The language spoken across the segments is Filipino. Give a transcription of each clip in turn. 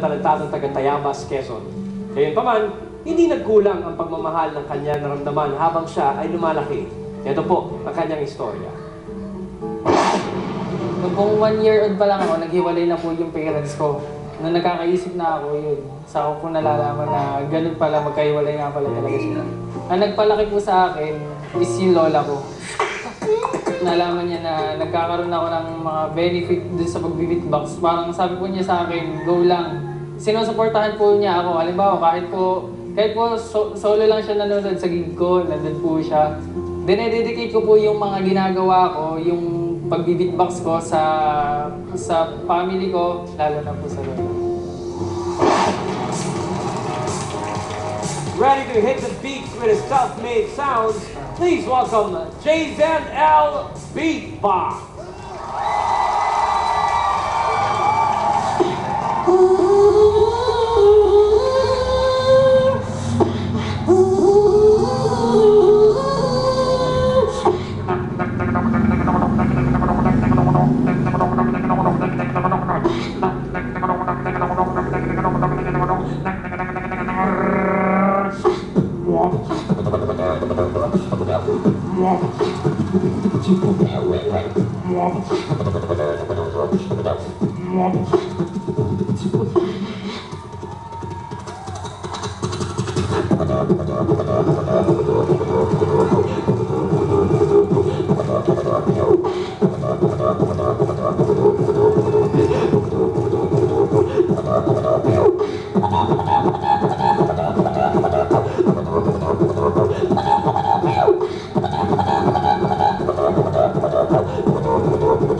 talentadong taga Tayabas, Quezon. Gayunpaman, hindi nagkulang ang pagmamahal ng kanyang naramdaman habang siya ay lumalaki. Ito po ang kanyang istorya. Nung pong one year old pa lang ako, naghiwalay na po yung parents ko. Nung nagkakaisip na ako yun, sa ako po nalalaman na ganun pala, magkahiwalay nga pala talaga sila. Ang nagpalaki po sa akin is yung lola ko. Nalaman niya na nagkakaroon ako ng mga benefit dun sa pag-beatbox. Parang sabi po niya sa akin, go lang. Sinusuportahan po niya ako. Halimbawa, kahit po, kahit po so- solo lang siya nanonood sa gig ko, nandun po siya. Dinededicate ko po yung mga ginagawa ko, yung pag-beatbox ko sa sa family ko, lalo na po sa lola. Ready to hit the beats with his self-made sounds, please welcome Jason L. Beatbox. Jason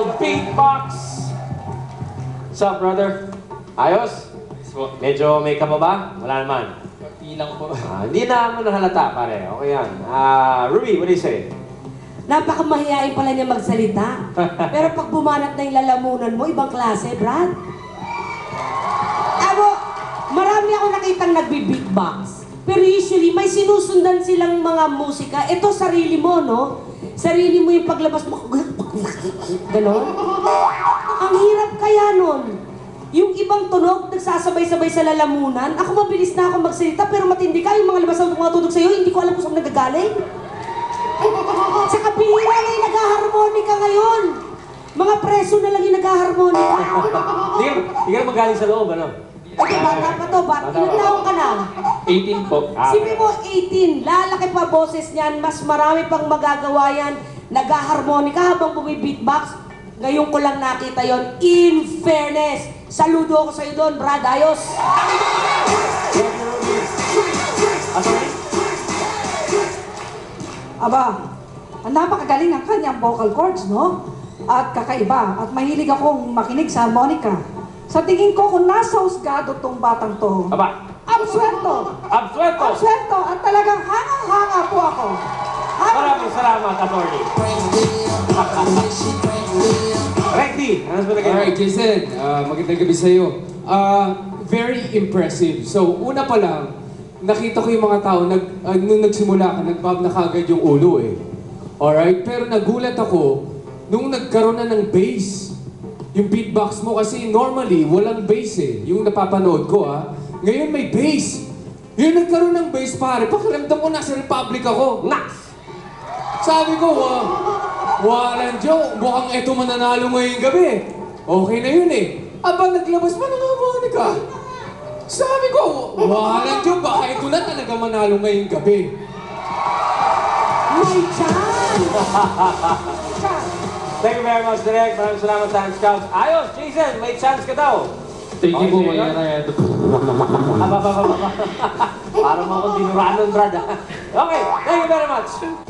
L. Beatbox. What's up, brother? Ayos? Medyo may ka pa ba? Wala naman. Pati lang po. Ah, hindi na mo nahalata, pare. Okay yan. Ah, Ruby, what do you say? Napakamahiyain pala niya magsalita. Pero pag bumanat na yung lalamunan mo, ibang klase, Brad. Marami ako nakitang nagbi-beatbox. Pero usually, may sinusundan silang mga musika. Ito, sarili mo, no? Sarili mo yung paglabas mo. Ganon. Ang hirap kaya nun. Yung ibang tunog, nagsasabay-sabay sa lalamunan. Ako mabilis na ako magsalita, pero matindi ka. Yung mga labas ng mga tunog sa'yo, hindi ko alam kung saan nagagaling. Sa kapihira na yung nag-harmonica ngayon. Mga preso na lang yung nag-harmonica. Hindi ka magaling sa loob, ano? Ito, bata pa to. Bat, ilang taon ka na? 18 po. Ah, Sabi mo, 18. Lalaki pa boses niyan. Mas marami pang magagawa yan. Nag-harmonica habang bumibeatbox. Ngayon ko lang nakita yon In fairness, saludo ako sa'yo doon, Brad Ayos. Aba, ang napakagaling ng kanyang vocal cords, no? At kakaiba. At mahilig akong makinig sa harmonica. Sa tingin ko, kung nasa husgado tong batang to, Aba, absuelto! absuelto! Absuelto! At talagang hangang-hanga po ako. Hangang- Maraming salamat, attorney. Rekti, ano sa lagay mo? Alright, Jason, ah, magandang gabi sa iyo. very impressive. So, una pa lang, nakita ko yung mga tao, nag, ah, nung nagsimula ka, nag-bob na kagad yung ulo eh. Alright, pero nagulat ako, nung nagkaroon na ng bass, yung beatbox mo kasi normally, walang bass eh. Yung napapanood ko ah. Ngayon may bass. Yung nagkaroon ng bass pare, pakiramdam ko nasa Republic ako. Nax! Sabi ko, wa, walang joke. Mukhang eto mananalo ngayong gabi. Okay na yun eh. Aba, naglabas pa ng harmonica. Sabi ko, walang joke. Baka ito na talaga manalo ngayong gabi. May chance! Thank you very much, Direk. Maraming salamat, Time Scouts. Ayos, Jason, may chance ka daw. Thank you po, Okay, Kuya yun. Ryan. Aba, aba, aba, aba. Parang ako dinuraan ng Brad. ah. Okay, thank you very much.